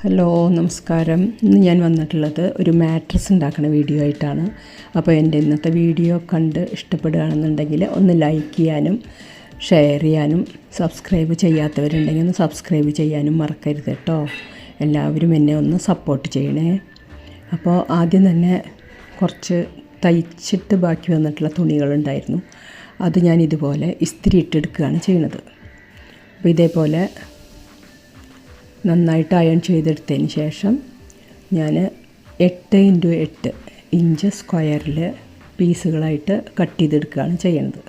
Hello നമസ്കാരം. ഇന്ന് ഞാൻ വന്നിട്ടുള്ളത് ഒരു മാട്രസ് ഉണ്ടാക്കുന്ന വീഡിയോ ആയിട്ടാണ്. അപ്പോൾ എന്റെ ഇന്നത്തെ വീഡിയോ കണ്ട് ഇഷ്ടപ്പെടുകയാണെന്നുണ്ടെങ്കിൽ ഒന്ന് ലൈക്ക് ചെയ്യാനും ഷെയർ ചെയ്യാനും സബ്സ്ക്രൈബ് ചെയ്യാത്തവരുണ്ടെങ്കിൽ ഒന്ന് സബ്സ്ക്രൈബ് ചെയ്യാനും മറക്കരുത് കേട്ടോ. എല്ലാവരും എന്നെ ഒന്ന് സപ്പോർട്ട് ചെയ്യണേ. അപ്പോൾ ആദ്യം തന്നെ കുറച്ച് തയ്ച്ചിട്ട് ബാക്കി വന്നിട്ടുള്ള തുണികളുണ്ടായിരുന്നു അത് ഞാൻ ഇതുപോലെ ഇസ്തിരി ഇട്ടെടുക്കുകയാണ് ചെയ്യുന്നത്. അപ്പോൾ ഇതേപോലെ നന്നായിട്ട് അയൺ ചെയ്തെടുത്തതിന് ശേഷം ഞാൻ എട്ട് ഇന്റു എട്ട് ഇഞ്ച് സ്ക്വയറിൽ പീസുകളായിട്ട് കട്ട് ചെയ്തെടുക്കുകയാണ് ചെയ്യുന്നത്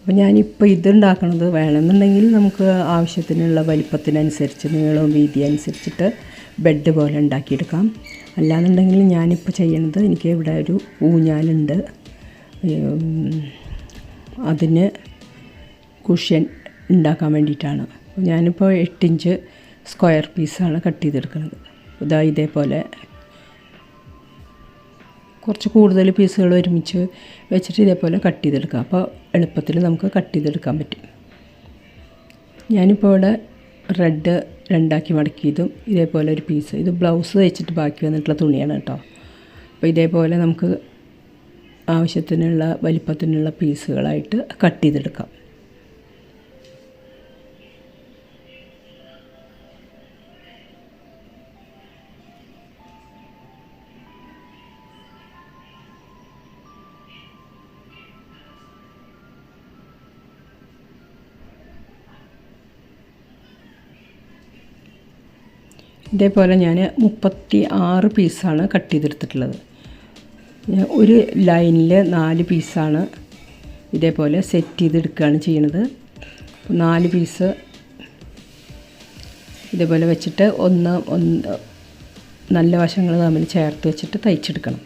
അപ്പോൾ ഞാനിപ്പോൾ ഇതുണ്ടാക്കണത് വേണമെന്നുണ്ടെങ്കിൽ നമുക്ക് ആവശ്യത്തിനുള്ള വലിപ്പത്തിനനുസരിച്ച് നീളവും വീതി അനുസരിച്ചിട്ട് ബെഡ് പോലെ ഉണ്ടാക്കിയെടുക്കാം. അല്ലാന്നുണ്ടെങ്കിൽ ഞാനിപ്പോൾ ചെയ്യുന്നത് എനിക്ക് ഇവിടെ ഒരു ഊഞ്ഞാലുണ്ട്. അതിന് കുഷ്യൻ ഉണ്ടാക്കാൻ വേണ്ടിയിട്ടാണ്. ഞാനിപ്പോൾ എട്ടിഞ്ച് സ്ക്വയർ പീസാണ് കട്ട് ചെയ്തെടുക്കുന്നത്. ഇതാ ഇതേപോലെ കുറച്ച് കൂടുതൽ പീസുകൾ ഒരുമിച്ച് വെച്ചിട്ട് ഇതേപോലെ കട്ട് ചെയ്തെടുക്കാം. അപ്പോൾ എളുപ്പത്തിൽ നമുക്ക് കട്ട് ചെയ്തെടുക്കാൻ പറ്റും. ഞാനിപ്പോൾ ഇവിടെ റെഡ് രണ്ടാക്കി മടക്കിയതും ഇതേപോലെ ഒരു പീസ്. ഇത് ബ്ലൗസ് തയ്ച്ചിട്ട് ബാക്കി വന്നിട്ടുള്ള തുണിയാണ് കേട്ടോ. അപ്പോൾ ഇതേപോലെ നമുക്ക് ആവശ്യത്തിനുള്ള വലിപ്പത്തിനുള്ള പീസുകളായിട്ട് കട്ട് ചെയ്തെടുക്കാം. ഇതേപോലെ ഞാൻ മുപ്പത്തി ആറ് പീസാണ് കട്ട് ചെയ്തെടുത്തിട്ടുള്ളത്. ഒരു ലൈനിൽ നാല് പീസാണ് ഇതേപോലെ സെറ്റ് ചെയ്തെടുക്കുകയാണ് ചെയ്യണത്. നാല് പീസ് ഇതേപോലെ വെച്ചിട്ട് ഒന്ന് ഒന്ന് നല്ല വശങ്ങൾ തമ്മിൽ ചേർത്ത് വെച്ചിട്ട് തയ്ച്ചെടുക്കണം.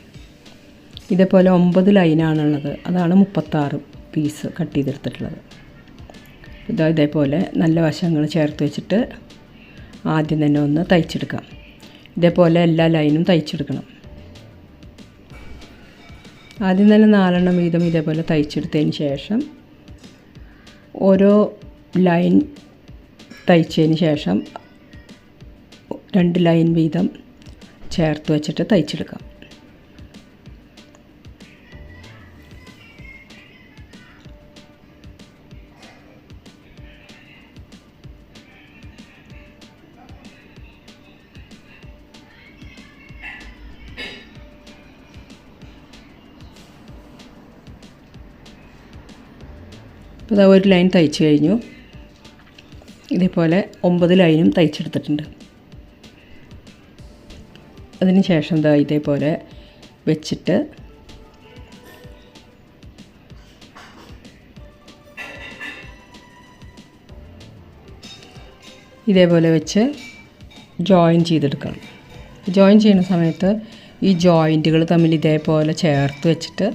ഇതേപോലെ ഒമ്പത് ലൈനാണുള്ളത്. അതാണ് മുപ്പത്താറ് പീസ് കട്ട് ചെയ്തെടുത്തിട്ടുള്ളത്. ഇതാ ഇതേപോലെ നല്ല വശങ്ങൾ ചേർത്ത് വെച്ചിട്ട് ആദ്യം തന്നെ ഒന്ന് തയ്ച്ചെടുക്കാം. ഇതേപോലെ എല്ലാ ലൈനും തയ്ച്ചെടുക്കണം. ആദ്യം തന്നെ നാലെണ്ണം വീതം ഇതേപോലെ തയ്ച്ചെടുത്തതിന് ശേഷം ഓരോ ലൈൻ തയ്ച്ചതിന് ശേഷം രണ്ട് ലൈൻ വീതം ചേർത്ത് വെച്ചിട്ട് തയ്ച്ചെടുക്കാം. അപ്പോൾ ഇതാ ഒരു ലൈൻ തയ്ച്ചു കഴിഞ്ഞു. ഇതേപോലെ ഒമ്പത് ലൈനും തയ്ച്ചെടുത്തിട്ടുണ്ട്. അതിന് ശേഷം ഇതാ ഇതേപോലെ വെച്ചിട്ട് ഇതേപോലെ വെച്ച് ജോയിൻ ചെയ്തെടുക്കണം. ജോയിൻ ചെയ്യുന്ന സമയത്ത് ഈ ജോയിന്റുകൾ തമ്മിൽ ഇതേപോലെ ചേർത്ത് വെച്ചിട്ട്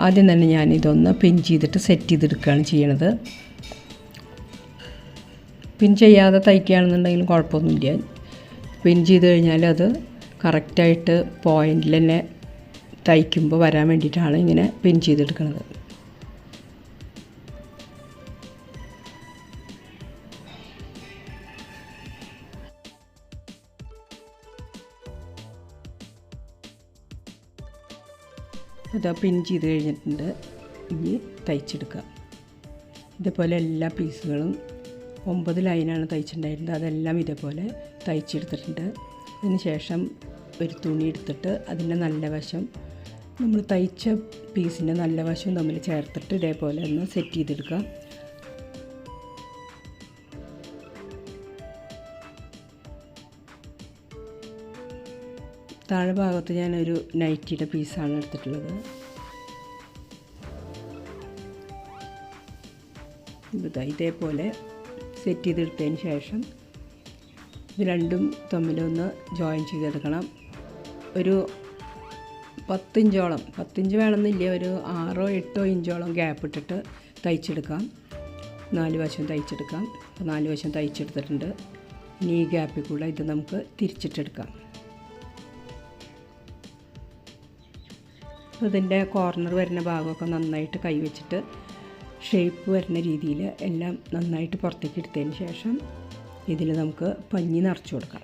ആദ്യം തന്നെ ഞാൻ ഇതൊന്ന് പിൻ ചെയ്തിട്ട് സെറ്റ് ചെയ്തെടുക്കുകയാണ് ചെയ്യണത്. പിൻ ചെയ്യാതെ തയ്ക്കുകയാണെന്നുണ്ടെങ്കിലും കുഴപ്പമൊന്നുമില്ല. പിൻ ചെയ്ത് കഴിഞ്ഞാൽ അത് കറക്റ്റായിട്ട് പോയിന്റിൽ തന്നെ തയ്ക്കുമ്പോൾ വരാൻ വേണ്ടിയിട്ടാണ് ഇങ്ങനെ പിൻ ചെയ്തെടുക്കുന്നത് ഇതാ പിൻ ചെയ്ത് കഴിഞ്ഞിട്ടുണ്ട്. ഇനി തയ്ച്ചെടുക്കുക. ഇതേപോലെ എല്ലാ പീസുകളും ഒമ്പത് ലൈനാണ് തയ്ച്ചിട്ടുണ്ടായിരുന്നത്. അതെല്ലാം ഇതേപോലെ തയ്ച്ചെടുത്തിട്ടുണ്ട്. അതിന് ശേഷം ഒരു തുണി എടുത്തിട്ട് അതിന്റെ നല്ല വശം നമ്മൾ തയ്ച്ച പീസിന്റെ നല്ല വശം തമ്മിൽ ചേർത്തിട്ട് ഇതേപോലെ ഒന്ന് സെറ്റ് ചെയ്തെടുക്കുക. താഴെ ഭാഗത്ത് ഞാനൊരു നൈറ്റിയുടെ പീസാണ് എടുത്തിട്ടുള്ളത്. ഇതേപോലെ സെറ്റ് ചെയ്തെടുത്തതിന് ശേഷം ഇത് രണ്ടും തമ്മിലൊന്ന് ജോയിൻ ചെയ്തെടുക്കണം. ഒരു പത്തിഞ്ചോളം പത്തിഞ്ച് വേണമെന്നില്ല ഒരു ആറോ എട്ടോ ഇഞ്ചോളം ഗ്യാപ്പ് ഇട്ടിട്ട് തയ്ച്ചെടുക്കാം. നാല് വശം തയ്ച്ചെടുക്കാം. അപ്പോൾ നാല് വശം തയ്ച്ചെടുത്തിട്ടുണ്ട്. ഇനി ഈ ഗ്യാപ്പിൽ കൂടെ ഇത് നമുക്ക് തിരിച്ചിട്ടെടുക്കാം. ഇതിന്റെ കോർണർ വരുന്ന ഭാഗമൊക്കെ നന്നായിട്ട് കൈവച്ചിട്ട് ഷേപ്പ് വരുന്ന രീതിയിൽ എല്ലാം നന്നായിട്ട് പുറത്തേക്ക് എടുത്തതിന് ശേഷം ഇതിൽ നമുക്ക് പഞ്ഞി നിറച്ച് കൊടുക്കാം.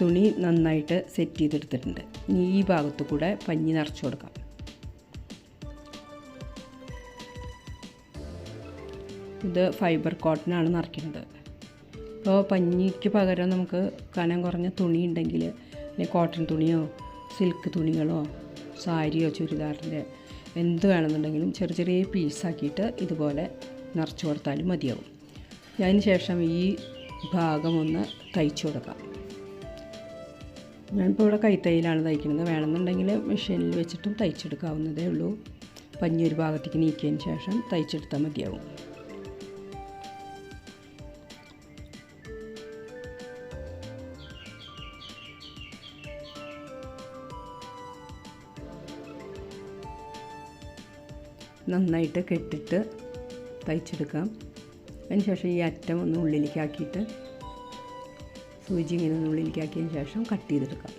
തുണി നന്നായിട്ട് സെറ്റ് ചെയ്തെടുത്തിട്ടുണ്ട്. ഇനി ഈ ഭാഗത്തു കൂടെ പഞ്ഞി നിറച്ചു കൊടുക്കാം. ഇത് ഫൈബർ കോട്ടനാണ് നിറയ്ക്കുന്നത്. അപ്പോൾ പഞ്ഞിക്ക് പകരം നമുക്ക് കനം കുറഞ്ഞ തുണി ഉണ്ടെങ്കിൽ അല്ലെങ്കിൽ കോട്ടൺ തുണിയോ സിൽക്ക് തുണികളോ സാരിയോ ചുരിദാറിന്റെ എന്ത് വേണമെന്നുണ്ടെങ്കിലും ചെറിയ ചെറിയ പീസാക്കിയിട്ട് ഇതുപോലെ നിറച്ചു കൊടുത്താലും മതിയാവും. അതിന് ശേഷം ഈ ഭാഗം ഒന്ന് തയ്ച്ചു കൊടുക്കാം. ഞാനിപ്പോൾ ഇവിടെ കൈത്തയ്യിലാണ് തയ്ക്കുന്നത്. വേണമെന്നുണ്ടെങ്കിൽ മെഷീനിൽ വെച്ചിട്ടും തയ്ച്ചെടുക്കാവുന്നതേ ഉള്ളൂ. പഞ്ഞി ഒരു ഭാഗത്തേക്ക് നീക്കിയതിന് ശേഷം തയ്ച്ചെടുത്താൽ മതിയാവും. നന്നായിട്ട് കെട്ടിട്ട് തയ്ച്ചെടുക്കാം. അതിന് ശേഷം ഈ അറ്റം ഒന്ന് ഉള്ളിലേക്ക് ആക്കിയിട്ട് സൂചി ഇങ്ങനെ ഉള്ളിലേക്കാക്കിയതിന് ശേഷം കട്ട് ചെയ്തെടുക്കാം.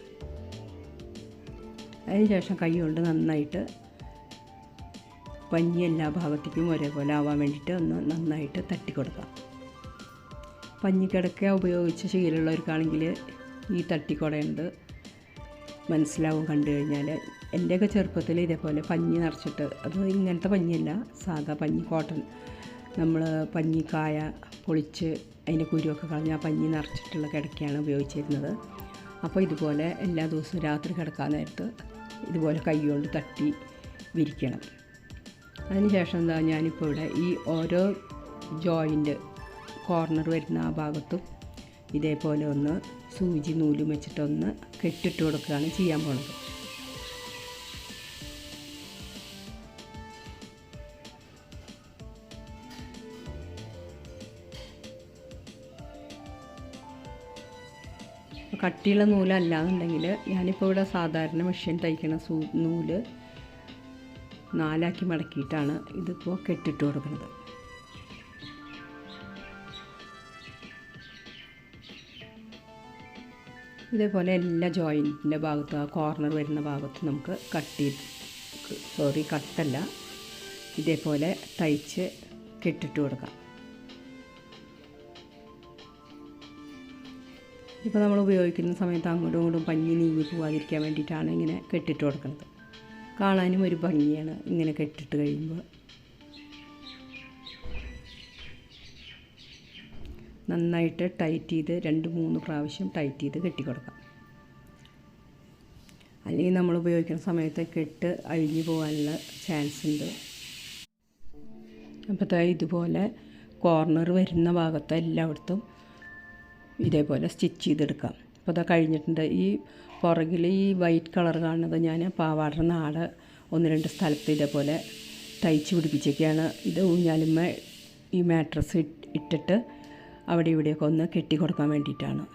അതിന് ശേഷം കൈ കൊണ്ട് നന്നായിട്ട് പഞ്ഞി എല്ലാ ഭാഗത്തേക്കും ഒരേപോലെ ആവാൻ വേണ്ടിയിട്ട് ഒന്ന് നന്നായിട്ട് തട്ടിക്കൊടുക്കാം. പഞ്ഞിക്കിടക്ക ഉപയോഗിച്ച് ശീലമുള്ളവർക്കാണെങ്കിൽ ഈ തട്ടിക്കൊടയുണ്ട് മനസ്സിലാവും കണ്ടു കഴിഞ്ഞാൽ. എന്റെയൊക്കെ ചെറുപ്പത്തിൽ ഇതേപോലെ പഞ്ഞി നിറച്ചിട്ട് അത് ഇങ്ങനത്തെ പഞ്ഞിയല്ല സാധാ പഞ്ഞി കോട്ടൺ. നമ്മൾ പഞ്ഞിക്കായ പൊളിച്ച് അതിന്റെ കുരുവൊക്കെ കളഞ്ഞ് ആ പഞ്ഞി നിറച്ചിട്ടുള്ള കിടക്കയാണ് ഉപയോഗിച്ചിരുന്നത്. അപ്പോൾ ഇതുപോലെ എല്ലാ ദിവസവും രാത്രി കിടക്കാൻ നേരത്ത് ഇതുപോലെ കൈ കൊണ്ട് തട്ടി വിരിക്കണം. അതിനുശേഷം എന്താ ഞാനിപ്പോൾ ഇവിടെ ഈ ഓരോ ജോയിന്റ് കോർണർ വരുന്ന ആ ഭാഗത്തും ഇതേപോലെ ഒന്ന് സൂചി നൂലും വെച്ചിട്ടൊന്ന് കെട്ടിട്ട് കൊടുക്കുകയാണ് ചെയ്യാൻ പോണത്. കട്ടിയുള്ള നൂലല്ലാന്നുണ്ടെങ്കിൽ ഞാനിപ്പോൾ ഇവിടെ സാധാരണ മെഷീൻ തയ്ക്കുന്ന സൂ നൂൽ നാലാക്കി മടക്കിയിട്ടാണ് ഇതിപ്പോൾ കെട്ടിട്ട് കൊടുക്കുന്നത്. ഇതേപോലെ എല്ലാ ജോയിന്റിന്റെ ഭാഗത്തും ആ കോർണർ വരുന്ന ഭാഗത്ത് നമുക്ക് കട്ട് ചെയ്ത് സോറി കട്ടല്ല. ഇതേപോലെ തയ്ച്ച് കെട്ടിട്ട് കൊടുക്കാം. ഇപ്പോൾ നമ്മൾ ഉപയോഗിക്കുന്ന സമയത്ത് അങ്ങോട്ടും ഇങ്ങോട്ടും പഞ്ഞി നീങ്ങി പോകാതിരിക്കാൻ വേണ്ടിയിട്ടാണ് ഇങ്ങനെ കെട്ടിട്ട് കൊടുക്കുന്നത്. കാണാനും ഒരു ഭംഗിയാണ് ഇങ്ങനെ കെട്ടിട്ട് കഴിയുമ്പോൾ. നന്നായിട്ട് ടൈറ്റ് ചെയ്ത് രണ്ട് മൂന്ന് പ്രാവശ്യം ടൈറ്റ് ചെയ്ത് കെട്ടിക്കൊടുക്കാം അല്ലെങ്കിൽ നമ്മൾ ഉപയോഗിക്കുന്ന സമയത്ത് കെട്ട് അഴിഞ്ഞു പോകാനുള്ള ചാൻസ് ഉണ്ട്. അപ്പോൾ ഇതുപോലെ കോർണർ വരുന്ന ഭാഗത്ത് എല്ലായിടത്തും ഇതേപോലെ സ്റ്റിച്ച് ചെയ്തെടുക്കാം. അപ്പോൾ അത് കഴിഞ്ഞിട്ടുണ്ട്. ഈ പുറകിൽ ഈ വൈറ്റ് കളർ കാണുന്നത് ഞാൻ പാവാടുന്ന നാട് ഒന്ന് രണ്ട് സ്ഥലത്ത് ഇതേപോലെ തയ്ച്ച് പിടിപ്പിച്ചൊക്കെയാണ്. ഇത് ഊഞ്ഞാലുമ്മ ഈ മാട്രസ് ഇട്ടിട്ട് അവിടെ ഇവിടെയൊക്കെ ഒന്ന് കെട്ടി കൊടുക്കാൻ വേണ്ടിയിട്ടാണ്.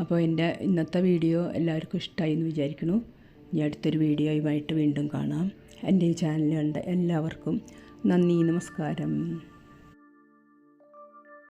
അപ്പോൾ എന്റെ ഇന്നത്തെ വീഡിയോ എല്ലാവർക്കും ഇഷ്ടമായി എന്ന് വിചാരിക്കുന്നു. ഇനി അടുത്തൊരു വീഡിയോയുമായിട്ട് വീണ്ടും കാണാം. എന്റെ ഈ ചാനലുണ്ട് എല്ലാവർക്കും നന്ദി നമസ്കാരം.